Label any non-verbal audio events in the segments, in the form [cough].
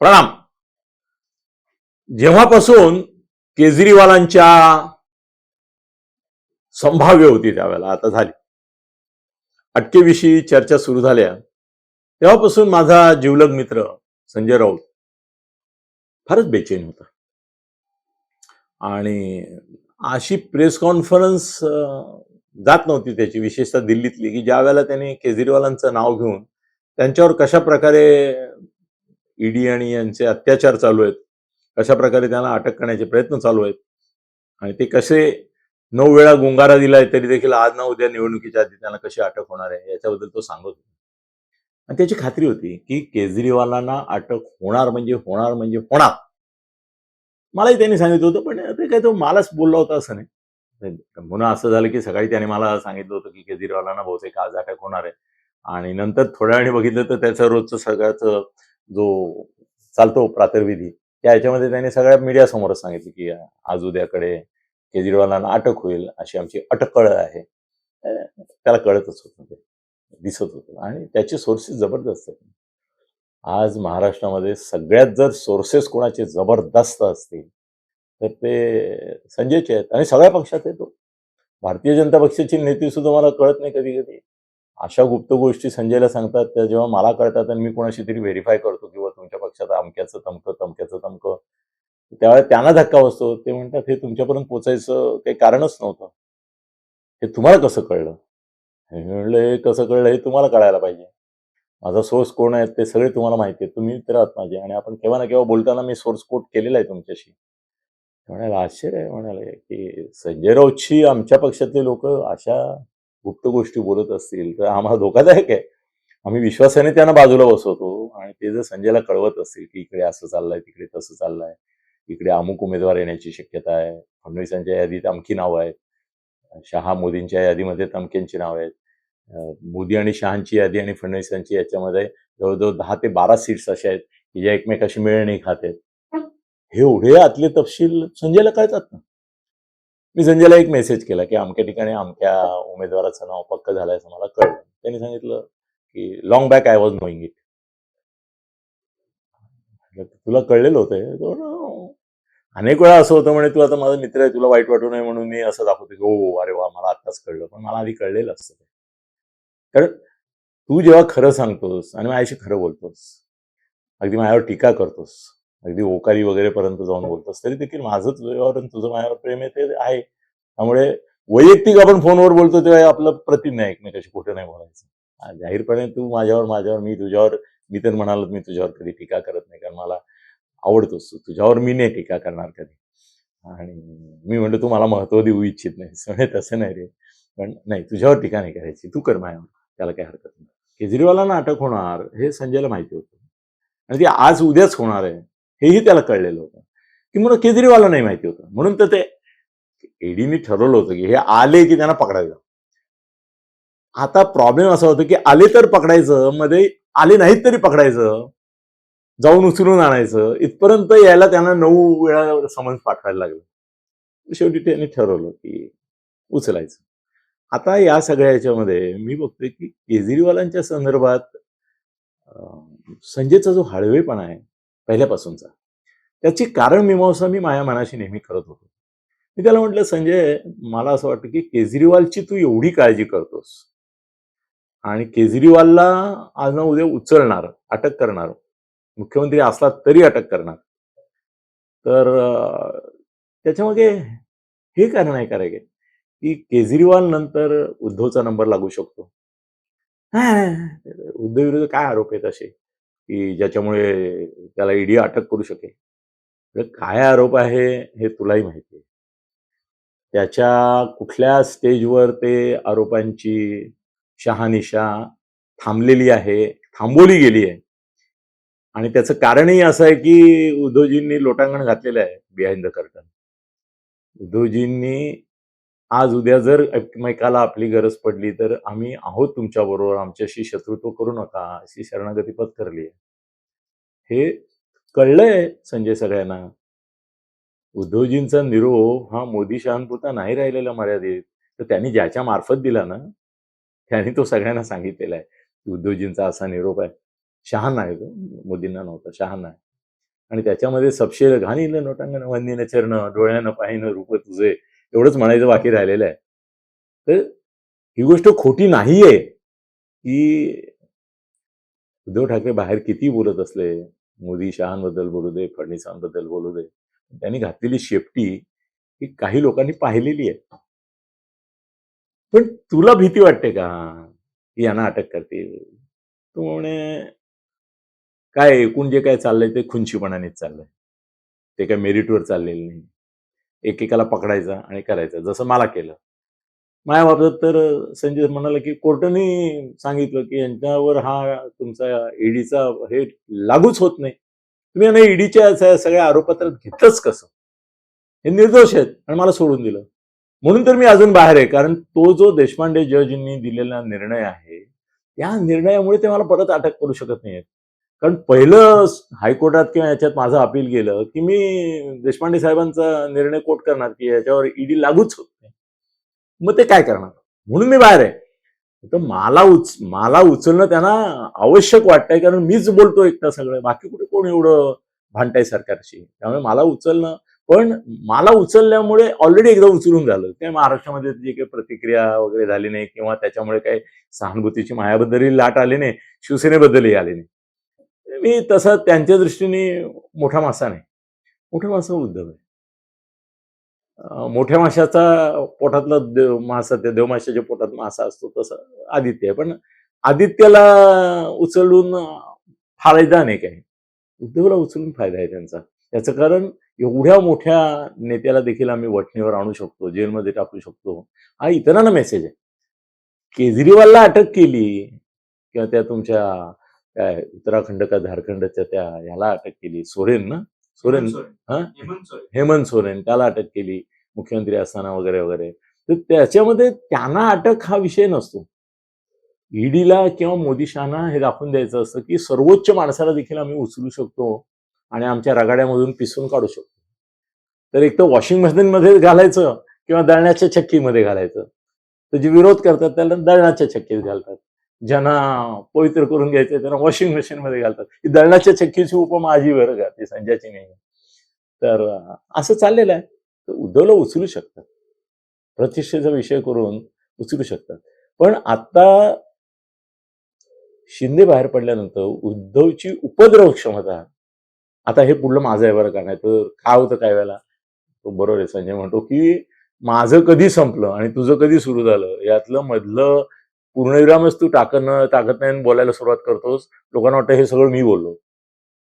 प्रणाम. जेव्हापासून केजरीवालांच्या संभाव्य होती त्यावेळेला आता झाली. अटकेविषयी चर्चा सुरू झाल्या. तेव्हापासून माझा जिवलग मित्र संजय राऊत फारच बेचैन होता. आणि अशी प्रेस कॉन्फरन्स जात नव्हती त्याची. विशेषतः दिल्लीतली की ज्या वेळेला त्यांनी केजरीवालांचं नाव घेऊन त्यांच्यावर कशा प्रकारे ईडी आणि यांचे अत्याचार चालू आहेत. कशा प्रकारे त्यांना अटक करण्याचे प्रयत्न चालू आहेत. आणि ते कसे नऊ वेळा गुंगारा दिलाय तरी देखील आज ना उद्या निवडणुकीच्या आधी त्यांना कशी अटक होणार आहे याच्याबद्दल तो सांगत होता. आणि त्याची खात्री होती की केजरीवालांना अटक होणार म्हणजे होणार म्हणजे होणार. मलाही त्यांनी सांगितलं होतं पण ते काय तो मलाच बोलला होता असं नाही. म्हणून असं झालं की सकाळी त्याने मला सांगितलं होतं की केजरीवालांना बहुतेक आज अटक होणार आहे. आणि नंतर थोड्या वेळाने बघितलं तर त्याचं रोजचं सगळ्याचं जो चालतो प्रातर्विधी त्या ह्याच्यामध्ये त्यांनी सगळ्या मीडियासमोरच सांगितलं की आज उद्याकडे केजरीवालांना अटक होईल अशी आमची अटकळ आहे. त्याला कळतच होतं ते दिसत होतं. आणि त्याचे सोर्सेस जबरदस्त आहेत. आज महाराष्ट्रामध्ये सगळ्यात जर सोर्सेस कोणाचे जबरदस्त असतील तर ते संजयचे आहेत. आणि सगळ्या पक्षात आहे तो. भारतीय जनता पक्षाची नेते सुद्धा मला कळत नाही कधी कधी अशा गुप्त गोष्टी संजयला सांगतात त्या जेव्हा मला कळतात आणि मी कोणाशी तरी व्हेरीफाय करतो किंवा तुमच्या पक्षात अमक्याचं तमकं तमक्याचं तमकं त्यावेळेला त्यांना धक्का बसतो. ते म्हणतात हे तुमच्यापर्यंत पोचायचं काही कारणच नव्हतं. हे तुम्हाला कसं कळलं? हे म्हणलं हे कसं कळलं हे तुम्हाला कळायला पाहिजे. माझा सोर्स कोण आहे ते सगळे तुम्हाला माहिती आहे तुम्ही तर आहात माझे आणि आपण केव्हा ना केव्हा बोलताना मी सोर्स कोट केलेला आहे तुमच्याशी. म्हणायला म्हणाले आश्चर्य आहे. म्हणाले की संजय राऊतशी आमच्या पक्षातले लोक अशा गुप्त गोष्टी बोलत असतील तर आम्हाला धोकादायक आहे. आम्ही विश्वासाने त्यांना बाजूला बसवतो आणि ते जर संजयला कळवत असतील की इकडे असं चाललंय तिकडे तसं चाललंय इकडे अमुक उमेदवार येण्याची शक्यता आहे फडणवीसांच्या यादीत अमकी नावं आहेत शहा मोदींच्या यादीमध्ये तमक्यांची नावं आहेत मोदी आणि शहांची यादी आणि फडणवीसांची याच्यामध्ये जवळजवळ दहा ते बारा सीट्स अशा आहेत की ज्या एकमेकाशी मेळ नाही खात आहेत. हे एवढे आतले तपशील संजयला कळतात ना? मी संजयला एक मेसेज केला की अमक्या ठिकाणी अमक्या उमेदवाराचं नाव पक्क झालंय असं मला कळलं. त्यांनी सांगितलं की long back I was knowing it तुला कळलेलं होतं अनेक वेळा असं होतं म्हणे तू आता माझा मित्र आहे तुला वाईट वाटू नये म्हणून मी असं दाखवतो की हो, हो अरे वा मला आत्ताच कळलं पण मला आधी कळलेलं असतं ते. कारण तू जेव्हा खरं सांगतोस आणि माझ्याशी खरं बोलतोस अगदी माझ्यावर टीका करतोस अगदी ओकारी वगैरे पर्यंत जाऊन बोलतोस तरी देखील माझं तुझ्यावर तुझं माझ्यावर प्रेम आहे ते आहे. त्यामुळे वैयक्तिक आपण फोनवर बोलतो तेव्हा आपलं प्रतिज्ञ नाही एकमेकाशी कुठे नाही बोलायचं. हा, जाहीरपणे तू माझ्यावर माझ्यावर मी तुझ्यावर मी तर म्हणालो मी तुझ्यावर कधी टीका करत नाही कारण मला आवडतोस तू. तुझ्यावर मी नाही टीका करणार कधी. आणि मी म्हणतो तू मला महत्त्व देऊ इच्छित नाही. [laughs] म्हणजे तसं नाही रे. पण नाही तुझ्यावर टीका नाही करायची. तू कर माझ्यावर. त्याला काही हरकत नाही. केजरीवालांना अटक होणार हे संजयला माहिती होतं. आणि ती आज उद्याच होणार आहे. हेही त्याला कळलेलं होतं. की म्हणून केजरीवालला नाही माहिती होतं. म्हणून तर ते ईडीनी ठरवलं होतं की हे आले की त्यांना पकडायचं. आता प्रॉब्लेम असा होतो की आले तर पकडायचं मध्ये आले नाहीत तरी पकडायचं जाऊन उचलून आणायचं. इथपर्यंत यायला त्यांना नऊ वेळा समन्स पाठवायला लागलं. शेवटी त्यांनी ठरवलं की उचलायचं. आता या सगळ्या याच्यामध्ये मी बघतोय की केजरीवालांच्या संदर्भात संजयचा जो हळवेपणा आहे पहिल्यापासूनचा. त्याची कारण मीमांसा मी माझ्या मनाशी नेहमी करत होतो. मी त्याला म्हटलं संजय मला असं वाटतं की केजरीवालची तू एवढी काळजी करतोस. आणि केजरीवालला आज ना उद्या उचलणार अटक करणार मुख्यमंत्री असला तरी अटक करणार. तर त्याच्यामागे हे कारण आहे का की केजरीवाल नंतर उद्धवचा नंबर लागू शकतो. उद्धव विरुद्ध काय आरोप आहेत असे? की ज्याच्यामुळे त्याला ईडी अटक करू शकेल. तर काय आरोप आहे हे तुलाही माहिती आहे. त्याच्या कुठल्या स्टेजवर ते आरोपांची शहानिशा थांबलेली आहे थांबवली गेली आहे? आणि त्याचं कारणही असं आहे की उद्धवजींनी लोटांगण घातलेलं आहे बिहाइंड द कर्टन उद्धवजींनी आज उद्या जर एकमेकाला आपली गरज पडली तर आम्ही आहोत तुमच्या बरोबर आमच्याशी शत्रुत्व करू नका. अशी शरणागती पत्करली आहे. हे कळलंय संजय सगळ्यांना. उद्धवजींचा निरोप हा मोदी शहानपुता नाही राहिलेला मर्यादित. तर त्यांनी ज्याच्या मार्फत दिला ना त्यांनी तो सगळ्यांना सांगितलेला आहे. की उद्धवजींचा असा निरोप आहे. शहांना आहे तो. मोदींना नव्हता. शहांना आहे आणि त्याच्यामध्ये सबशेर घाणीलं नोटांगण वंदीनं चरण डोळ्यानं पाहिनं रूप तुझे. एवढंच म्हणायचं बाकी राहिलेलं आहे. तर ही गोष्ट खोटी नाहीये की उद्धव ठाकरे बाहेर किती बोलत असले मोदी शहांबद्दल बोलू दे फडणवीसांबद्दल बोलू दे त्यांनी घातलेली शेपटी ही काही लोकांनी पाहिलेली आहे. पण तुला भीती वाटते का? की यांना अटक करतील? तू म्हणे काय एकूण जे काय चाललंय ते खुंचीपणानेच चाललंय. ते काय मेरिटवर चाललेलं नाही. एकेकाला पकडायचा आणि करायचं जसं मला केलं. माझ्या बाबतीत तर संजय म्हणाला की कोर्टाने सांगितलं की यांच्यावर हा तुमचा ईडीचा हे लागूच होत नाही. तुम्ही यांना ईडीच्या सगळ्या आरोपपत्रात घेतलंच कसं? हे निर्दोष आहेत आणि मला सोडून दिलं. म्हणून तर मी अजून बाहेर आहे कारण तो जो देशपांडे जजनी दिलेला निर्णय आहे त्या निर्णयामुळे ते मला परत अटक करू शकत नाहीत कारण पहिलं हायकोर्टात किंवा याच्यात माझं अपील केलं की मी देशपांडे साहेबांचा निर्णय कोर्ट करणार की याच्यावर ईडी लागूच होत नाही. मग ते काय करणार? म्हणून मी बाहेर आहे. तर मला उच मला उचलणं त्यांना आवश्यक वाटतंय कारण मीच बोलतो एकटा सगळं. बाकी कुठे कोण एवढं भांडताय सरकारशी? त्यामुळे मला उचलणं पण मला उचलल्यामुळे ऑलरेडी एकदा उचलून झालं. ते महाराष्ट्रामध्ये जे काही प्रतिक्रिया वगैरे झाली नाही किंवा त्याच्यामुळे काही सहानुभूतीची मायाबद्दलही लाट आली नाही शिवसेनेबद्दलही आली नाही. मी तसं त्यांच्या दृष्टीने मोठा मासा नाही मोठा मासा उद्धव आहे मोठ्या माशाचा पोटातला देव मासा त्या देवमाशाच्या पोटात मासा असतो तसं आदित्य आहे. पण आदित्यला उचलून फायदा नाही काही. उद्धवला उचलून फायदा आहे त्यांचा. याचं कारण एवढ्या मोठ्या नेत्याला देखील आम्ही वठणीवर आणू शकतो जेलमध्ये टाकू शकतो. हा इतरांना मेसेज आहे. केजरीवालला अटक केली किंवा त्या तुमच्या काय उत्तराखंड का झारखंडच्या त्या ह्याला अटक केली. सोरेन ना? सोरेन हा? हेमंत सोरेन. त्याला अटक केली. मुख्यमंत्री असताना वगैरे वगैरे. तर त्याच्यामध्ये त्यांना अटक हा विषय नसतो. ईडीला किंवा मोदी शहाना हे दाखवून द्यायचं असतं की सर्वोच्च माणसाला देखील आम्ही उचलू शकतो आणि आमच्या रगाड्यामधून पिसून काढू शकतो. तर एक तर वॉशिंग मशीनमध्ये घालायचं किंवा दळण्याच्या चक्कीमध्ये घालायचं. तर जे विरोध करतात त्याला दळणाच्या चक्कीत घालतात. ज्यांना पवित्र करून घ्यायचं त्यांना वॉशिंग मशीन मध्ये घालतात. ही दळणाच्या चक्कीची उपमा आजी बरं का ती संजयाची नाही. तर असं चाललेलं आहे. तर उद्धवला उचलू शकतात. प्रतिष्ठेचा विषय करून उचलू शकतात. पण आता शिंदे बाहेर पडल्यानंतर उद्धवची उपद्रव क्षमता आता हे पुढलं माझं आहे बरं का नाही तर काय होतं काय वेळेला? तो बरोबर आहे संजय म्हणतो की माझं कधी संपलं आणि तुझं कधी सुरू झालं? यातलं मधलं पूर्णविरामच तू टाकत टाकत नाही आणि बोलायला सुरुवात करतोस लोकांना वाटतं हे सगळं मी बोललो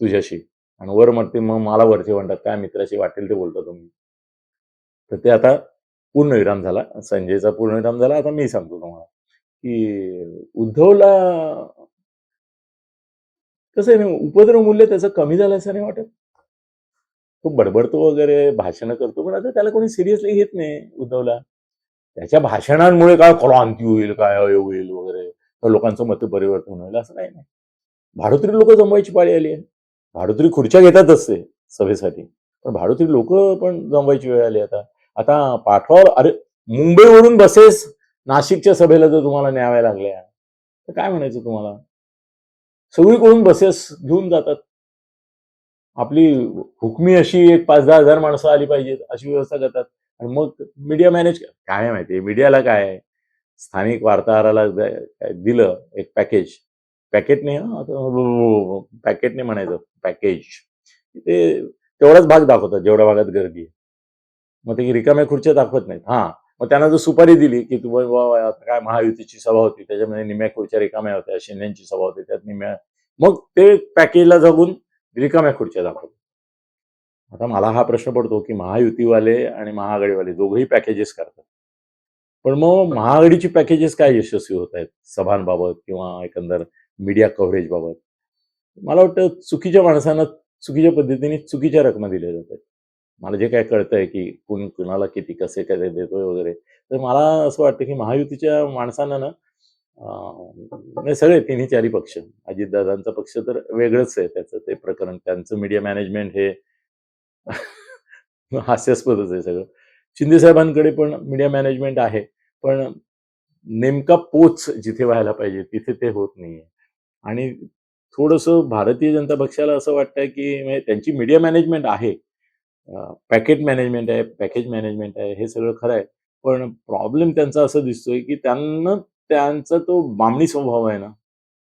तुझ्याशी. आणि वर म्हणते मग मला वरचे म्हणतात काय मित्राशी वाटेल ते बोलतो तुम्ही. तर ते आता पूर्णविराम झाला. संजयचा पूर्णविराम झाला. आता मी सांगतो तुम्हाला की उद्धवला कसं आहे ना उपद्रव मूल्य त्याचं कमी झालं असं नाही वाटत. तो बडबडतो वगैरे भाषणं करतो पण आता त्याला कोणी सिरियसली घेत नाही उद्धवला. त्याच्या भाषणांमुळे काय क्रांती होईल काय हे होईल वगैरे तर लोकांचं मत परिवर्तन होईल असं काही नाही. भाडोत्री लोक जमवायची पाळी आली आहे. भाडोत्री खुर्च्या घेतातच असते सभेसाठी. पण भाडोत्री लोक पण जमवायची वेळ आली आता. आता पाठवावर अरे मुंबईवरून बसेस नाशिकच्या सभेला जर तुम्हाला न्याव्या लागल्या तर काय म्हणायचं तुम्हाला? सगळीकडून बसेस घेऊन जातात. आपली हुकमी अशी एक पाच दहा हजार माणसं आली पाहिजेत अशी व्यवस्था करतात. आणि मग मीडिया मॅनेज काय माहिती? मीडियाला काय? स्थानिक वार्ताहराला दिलं एक पॅकेज पॅकेट नाही पॅकेट नाही म्हणायचं पॅकेज ते तेवढाच भाग दाखवतात जेवढ्या भागात गर्दी आहे. मग ते रिकाम्या खुर्च्या दाखवत नाहीत. हा मग त्यांना जर सुपारी दिली की तू आता काय महायुतीची सभा होती त्याच्यामध्ये निम्या खुर्च्या रिकाम्या होत्या शिंदेची सभा होती त्यात निम्या मग ते पॅकेजला जगून रिकाम्या खुर्च्या दाखवतात. आता मला हा प्रश्न पडतो की महायुतीवाले आणि महाआघाडीवाले दोघंही पॅकेजेस करतात. पण मग महाआघाडीची पॅकेजेस काय यशस्वी होत आहेत? सभांबाबत किंवा एकंदर मीडिया कव्हरेज बाबत? मला वाटतं चुकीच्या माणसांना चुकीच्या पद्धतीने चुकीच्या रकमा दिल्या जातात मला जे काय कळतंय की कोण कुणाला किती कसे कसे देतोय वगैरे तर मला असं वाटतं की महायुतीच्या माणसांना ना सगळे तिन्ही चारी पक्ष अजितदादांचा पक्ष तर वेगळंच आहे त्याचं ते प्रकरण त्यांचं मीडिया मॅनेजमेंट हे [laughs] हास्यास्पदच आहे सगळं. शिंदे साहेबांकडे पण मीडिया मॅनेजमेंट आहे पण नेमका पोच जिथे व्हायला पाहिजे तिथे ते होत नाहीये. आणि थोडंसं भारतीय जनता पक्षाला असं वाटतंय की म्हणजे त्यांची मीडिया मॅनेजमेंट आहे. पॅकेट मॅनेजमेंट आहे पॅकेज मॅनेजमेंट आहे हे सगळं खरं आहे. पण प्रॉब्लेम त्यांचा असं दिसतोय की त्यांना त्यांचा तो बामणी स्वभाव आहे ना.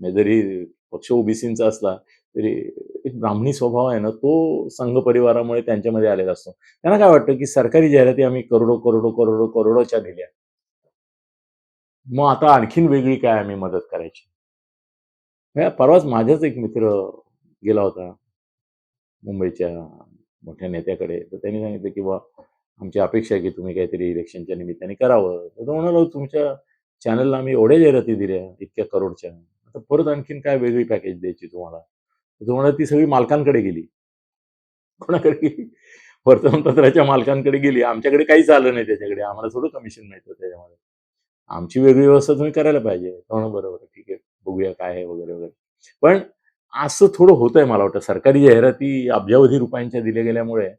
म्हणजे जरी पक्ष ओबीसींचा असला तरी एक ब्राह्मणी स्वभाव आहे ना तो संघ परिवारामुळे त्यांच्यामध्ये आलेला असतो. त्यांना काय वाटतं की सरकारी जाहिराती आम्ही करोडो करोडो करोडो करोडोच्या दिल्या. मग आता आणखीन वेगळी काय आम्ही मदत करायची? परवाच माझाच एक मित्र गेला होता मुंबईच्या मोठ्या नेत्याकडे. तर त्यांनी सांगितलं की बा आमची अपेक्षा आहे की तुम्ही काहीतरी इलेक्शनच्या निमित्ताने करावं. तर तो म्हणाला हो, तुमच्या चॅनलला आम्ही एवढ्या जाहिराती दिल्या इतक्या करोडच्या. आता परत आणखीन काय वेगळी पॅकेज द्यायची तुम्हाला? तर ती सगळी मालकांकडे गेली. कोणाकडे गेली? वर्तमानपत्राच्या मालकांकडे गेली. आमच्याकडे काहीच आलं नाही त्याच्याकडे. आम्हाला थोडं कमिशन मिळतं त्याच्यामध्ये. आमची वेगळी व्यवस्था तुम्ही करायला पाहिजे. म्हणून बरोबर. ठीक आहे. बघूया काय आहे वगैरे वगैरे. पण असं थोडं होतंय मला वाटतं. सरकारी जाहिराती अब्जावधी रुपयांच्या दिल्या गेल्यामुळे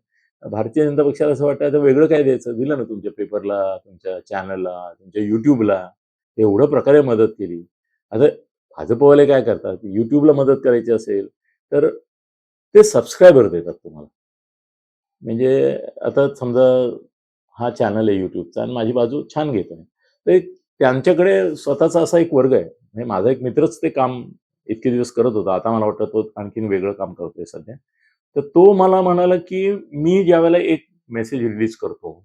भारतीय जनता पक्षाला असं वाटतं आता वेगळं काय द्यायचं? दिलं ना तुमच्या पेपरला तुमच्या चॅनलला तुमच्या युट्यूबला एवढं प्रकारे मदत केली. आता भाजपवाले काय करतात? युट्यूबला मदत करायची असेल तर ते सबस्क्रायबर देतात तुम्हाला. म्हणजे आता समजा हा चॅनल आहे यूट्यूबचा आणि माझी बाजू छान घेत आहे. तर त्यांच्याकडे स्वतःचा असा एक वर्ग आहे. म्हणजे माझा एक मित्रच ते काम इतके दिवस करत होता. आता मला वाटतं तो आणखीन वेगळं काम करतोय सध्या. तर तो मला म्हणाला की मी ज्यावेळेला एक मेसेज रिलीज करतो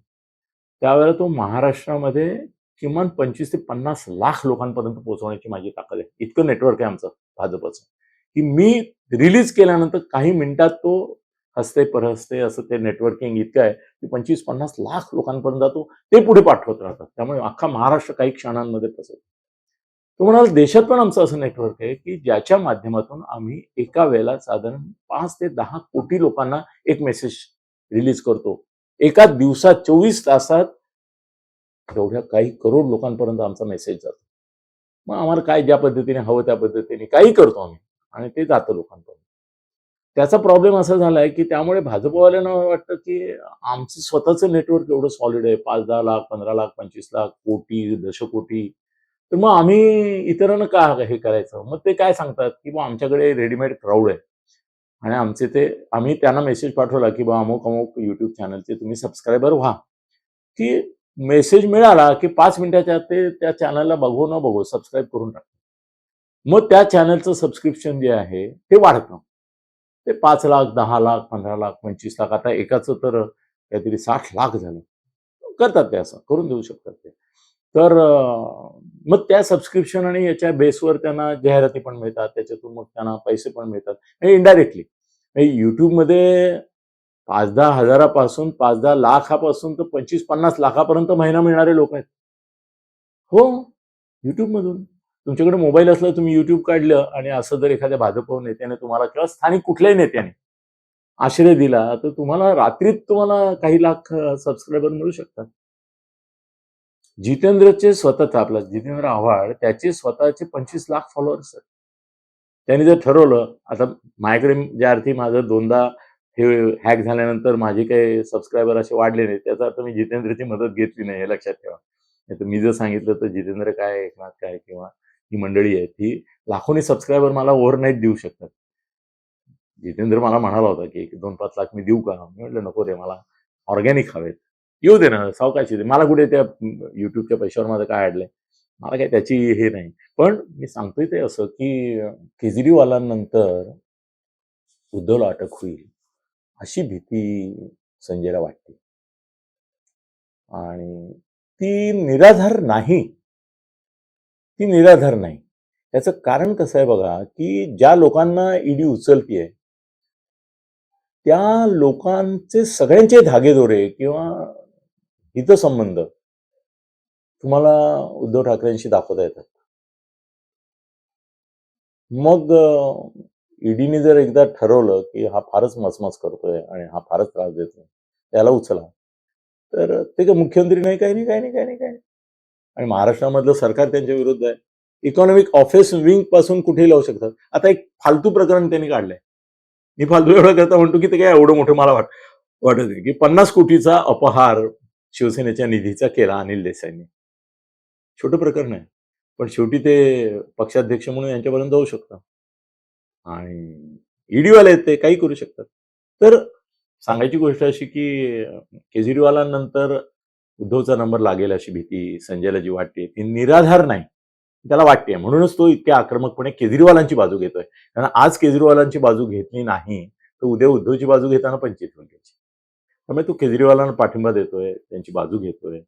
त्यावेळेला तो महाराष्ट्रामध्ये किमान पंचवीस ते पन्नास लाख लोकांपर्यंत पोहोचवण्याची माझी ताकद आहे. इतकं नेटवर्क आहे आमचं भाजपचं. की मी रिलीज केल्यानंतर काही मिनिटात तो हसते परहसते असं ते नेटवर्किंग इतकं आहे की पंचवीस पन्नास लाख लोकांपर्यंत जातो. ते पुढे पाठवत राहतात. त्यामुळे अख्खा महाराष्ट्र काही क्षणांमध्ये पसरतो तो म्हणाल देशात पण आमचं असं नेटवर्क आहे की ज्याच्या माध्यमातून आम्ही एका वेळेला साधारण पाच ते दहा कोटी लोकांना एक मेसेज रिलीज करतो. एका दिवसात चोवीस तासात एवढ्या काही करोड लोकांपर्यंत आमचा मेसेज जातो. मग आम्हाला काय ज्या पद्धतीने हवं त्या पद्धतीने काही करतो आम्ही. आणि ते जातं लोकांपर्यंत त्याचा प्रॉब्लेम असा झालाय की त्यामुळे भाजपवाल्यांना वाटतं की आमचं स्वतःचं नेटवर्क एवढं सॉलिड आहे. पाच दहा लाख पंधरा लाख पंचवीस लाख कोटी दशकोटी. तर मग आम्ही इतरांना का हे करायचं? मग ते काय सांगतात की बा आमच्याकडे रेडीमेड क्राऊड आहे. आणि आमचे ते आम्ही त्यांना मेसेज पाठवला की बा अमुक अमुक युट्यूब चॅनलचे तुम्ही सबस्क्रायबर व्हा. की मेसेज मिळाला की पाच मिनिटाच्या ते त्या चॅनलला बघू न बघू सबस्क्राईब करून टाकतात. मग त्या चॅनलचं सबस्क्रिप्शन जे आहे ते वाढतं. ते पाच लाख दहा लाख पंधरा लाख पंचवीस लाख आता एकाचं तर काहीतरी साठ लाख झालं. करतात ते असं करून देऊ शकतात ते. तर मग त्या सबस्क्रिप्शन आणि याच्या बेसवर त्यांना जाहिराती पण मिळतात त्याच्यातून मग त्यांना पैसे पण मिळतात. इनडायरेक्टली म्हणजे युट्यूबमध्ये पाच दहा हजारापासून पाच दहा लाखापासून तर पंचवीस पन्नास लाखापर्यंत महिना मिळणारे लोक आहेत. हो. युट्यूबमधून तुमच्याकडे मोबाईल असला तुम्ही युट्यूब काढलं आणि असं जर एखाद्या भाजप नेत्याने तुम्हाला किंवा स्थानिक कुठल्याही नेत्याने आश्रय दिला तर तुम्हाला रात्रीत तुम्हाला काही लाख सबस्क्रायबर मिळू शकतात. जितेंद्रचे स्वतःचा आपला जितेंद्र आव्हाड त्याचे स्वतःचे पंचवीस लाख फॉलोअर्स आहेत. त्यांनी जर ठरवलं आता माझ्याकडे ज्या अर्थी माझं दोनदा हे हॅक झाल्यानंतर माझे काही सबस्क्रायबर असे वाढले नाही त्याचा अर्थ मी जितेंद्रची मदत घेतली नाही हे लक्षात ठेवा. नाहीतर मी जर सांगितलं तर जितेंद्र काय एकनाथ काय किंवा ही मंडळी आहे ती लाखोनी सबस्क्रायबर मला ओव्हरनाईट देऊ शकतात जितेंद्र मला म्हणाला होता की एक दोन पाच लाख मी देऊ का? मी म्हटलं नको रे मला ऑर्गॅनिक हवेत. येऊ दे ना सावकाशी दे. मला कुठे त्या युट्यूबच्या पैशावर माझं काय अडलंय? मला काय त्याची हे नाही. पण मी सांगतोय ते असं की केजरीवालांनंतर उद्धवला अटक होईल अशी भीती संजयला वाटते. आणि ती निराधार नाही. ती निराधार नाही. याचं कारण कसं आहे बघा की ज्या लोकांना ईडी उचलतीये त्या लोकांचे सगळ्यांचे धागेदोरे किंवा हितसंबंध तुम्हाला उद्धव ठाकरेंशी दाखवता येतात. मग ईडीने जर एकदा ठरवलं की हा फारच मचमच करतोय आणि हा फारच त्रास देतोय त्याला उचला. तर ते काय मुख्यमंत्री नाही काही नाही काही नाही काही नाही काही नाही. आणि महाराष्ट्रामधलं सरकार त्यांच्या विरुद्ध आहे. इकॉनॉमिक ऑफिस विंगपासून कुठेही लावू शकतात. आता एक फालतू प्रकरण त्यांनी काढलंय. मी फालतू एवढं करता म्हणतो की ते काय एवढं मोठं मला वाट वाटत नाही की पन्नास कोटीचा अपहार शिवसेनेच्या निधीचा केला अनिल देसाईंनी. छोटं प्रकरण आहे. पण शेवटी ते पक्षाध्यक्ष म्हणून यांच्यापर्यंत जाऊ शकतं आणि ईडीवाले आहेत ते काही करू शकतात. तर सांगायची गोष्ट अशी की अं, केजरीवालांनंतर उद्धवचा नंबर लागेल अशी भीती संजयला जी वाटते. ती निराधार नाही. त्याला वाटते. म्हणूनच तो इतक्या आक्रमकपणे केजरीवालांची बाजू घेतोय. कारण आज केजरीवालांची बाजू घेतली नाही तर उद्या उद्धवची बाजू घेताना पंचित होईल त्याची त्यामुळे तो केजरीवालांना पाठिंबा देतोय त्यांची बाजू घेतोय.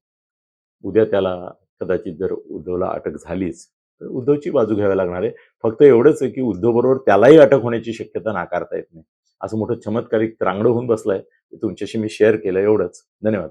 उद्या त्याला कदाचित जर उद्धवला अटक झालीच तर उद्धवची बाजू घ्यावी लागणार आहे. फक्त एवढंच आहे की उद्धव बरोबर त्यालाही अटक होण्याची शक्यता नाकारता येत नाही. असं मोठं चमत्कारिक त्रांगडं होऊन बसलंय. ते तुमच्याशी मी शेअर केलं एवढंच. धन्यवाद.